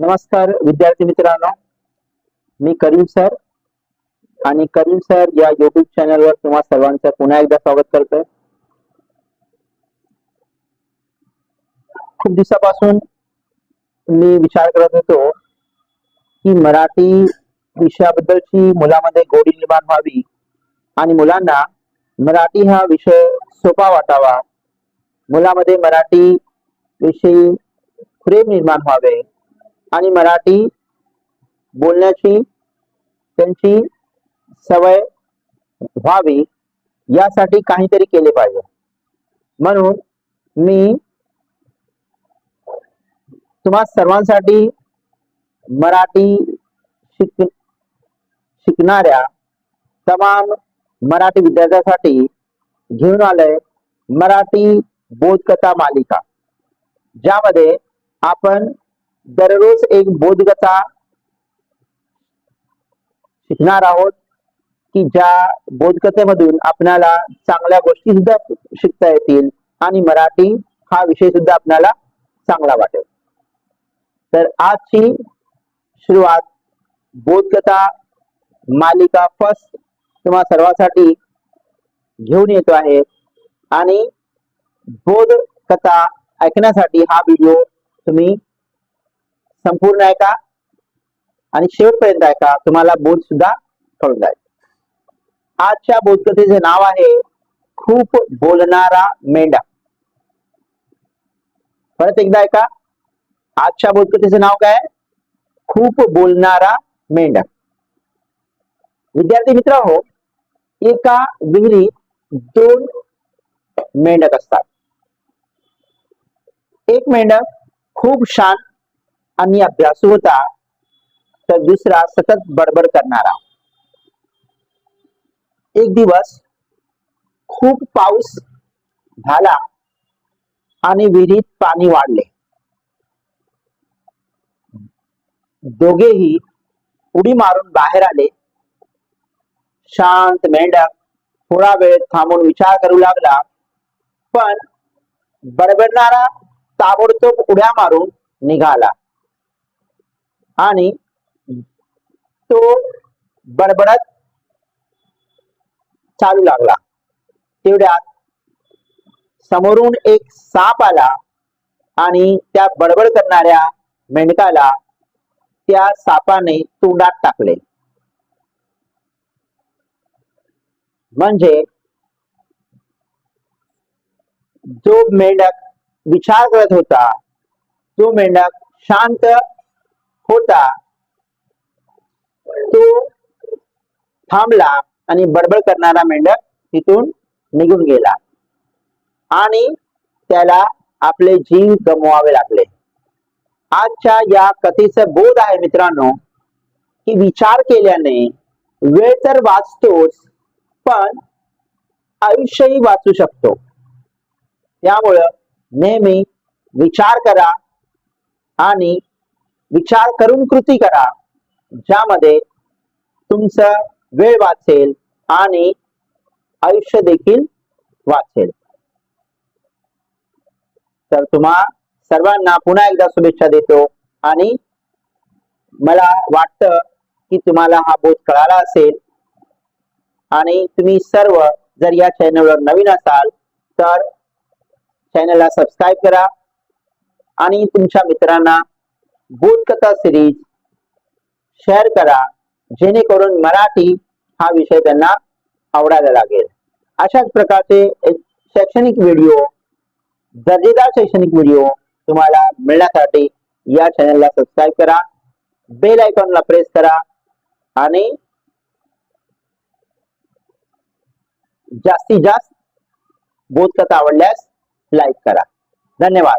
नमस्कार विद्यार्थी मित्रांनो. मी करीम सर आणि करीम सर या युट्यूब चॅनलवर तुम्हा सर्वांचं पुन्हा एकदा स्वागत करतोय. खूप दिवसापासून मी विचार करत होतो की मराठी विषयाबद्दलची मुलामध्ये गोडी निर्माण व्हावी आणि मुलांना मराठी हा विषय सोपा वाटावा. मुलामध्ये मराठी विषयी प्रेम निर्माण व्हावे. आणि मराठी बोलण्याची त्यांची सवय व्हावी यासाठी काहीतरी केले पाहिजे. म्हणून मी तुम्हा सर्वांसाठी मराठी शिक शिकणाऱ्या तमाम मराठी विद्यार्थ्यासाठी घेऊन आलंय मराठी बोधकथा मालिका. ज्यामध्ये आपण दररोज एक बोधगता शिकणार आहोत की ज्या बोधकथेमधून आपल्याला चांगल्या गोष्टी सुद्धा शिकता येतील आणि मराठी हा विषय सुद्धा आपल्याला चांगला वाटेल. तर आजची सुरुवात बोधकथा मालिका फर्स्ट तुम्हा सर्वांसाठी घेऊन येतो आहे. आणि बोध कथा ऐकण्यासाठी हा व्हिडिओ तुम्ही संपूर्ण ऐका आणि शेवटपर्यंत ऐका तुम्हाला बोध सुद्धा कळून जाईल. आजच्या बोधकथेचे नाव आहे खूप बोलणारा मेंढा. परत एकदा ऐका आजच्या बोधकथेचे नाव काय? खूप बोलणारा मेंढा. विद्यार्थी मित्र हो एका विहिरीत दोन मेंढक असतात. एक मेंढक खूप शांत आणि अभ्यासू होता तर दुसरा सतत बडबड करणारा. एक दिवस खूप पाऊस झाला आणि विहिरीत पाणी वाढले. दोघेही उडी मारून बाहेर आले. शांत मेंढक थोडा वेळ थांबून विचार करू लागला पण बडबडणारा ताबडतोब उड्या मारून निघाला. आणि तो बडबडत चालू लागला. तेवढ्यात समोरून एक साप आला आणि त्या बडबड करणाऱ्या मेंढकाला त्या सापाने तोंडात टाकले. म्हणजे जो मेंढक विचार करत होता तो मेंढक शांत होता तो थांबला आणि बडबड करणारा मेंढक तिथून निघून गेला. आणि त्याला आपले जीव गमवावे लागले. आजच्या या कथेचं बोध आहे मित्रांनो की विचार केल्याने वेळ तर वाचतोच पण आयुष्यही वाचू शकतो. त्यामुळं नेहमी विचार करा आणि विचार करून कृती करा ज्यामध्ये तुमचं वेळ वाचेल आणि आयुष्य देखील वाचेल. तर तुम्हा सर्वांना पुन्हा एकदा शुभेच्छा देतो आणि मला वाटतं की तुम्हाला हा बोध कळाला असेल. आणि तुम्ही सर्व जर या चॅनलवर नवीन असाल तर चॅनलला सबस्क्राईब करा आणि तुमच्या मित्रांना भूतकथा सिरीज शेअर करा जेणेकरून मराठी हा विषय त्यांना आवडायला लागेल. अशाच प्रकारचे एक शैक्षणिक व्हिडिओ दर्जेदार शैक्षणिक व्हिडिओ तुम्हाला मिळण्यासाठी या चॅनलला सबस्क्राईब करा बेल आयकॉनला प्रेस करा आणि जास्तीत जास्त बोधकथा आवडल्यास लाईक करा. धन्यवाद.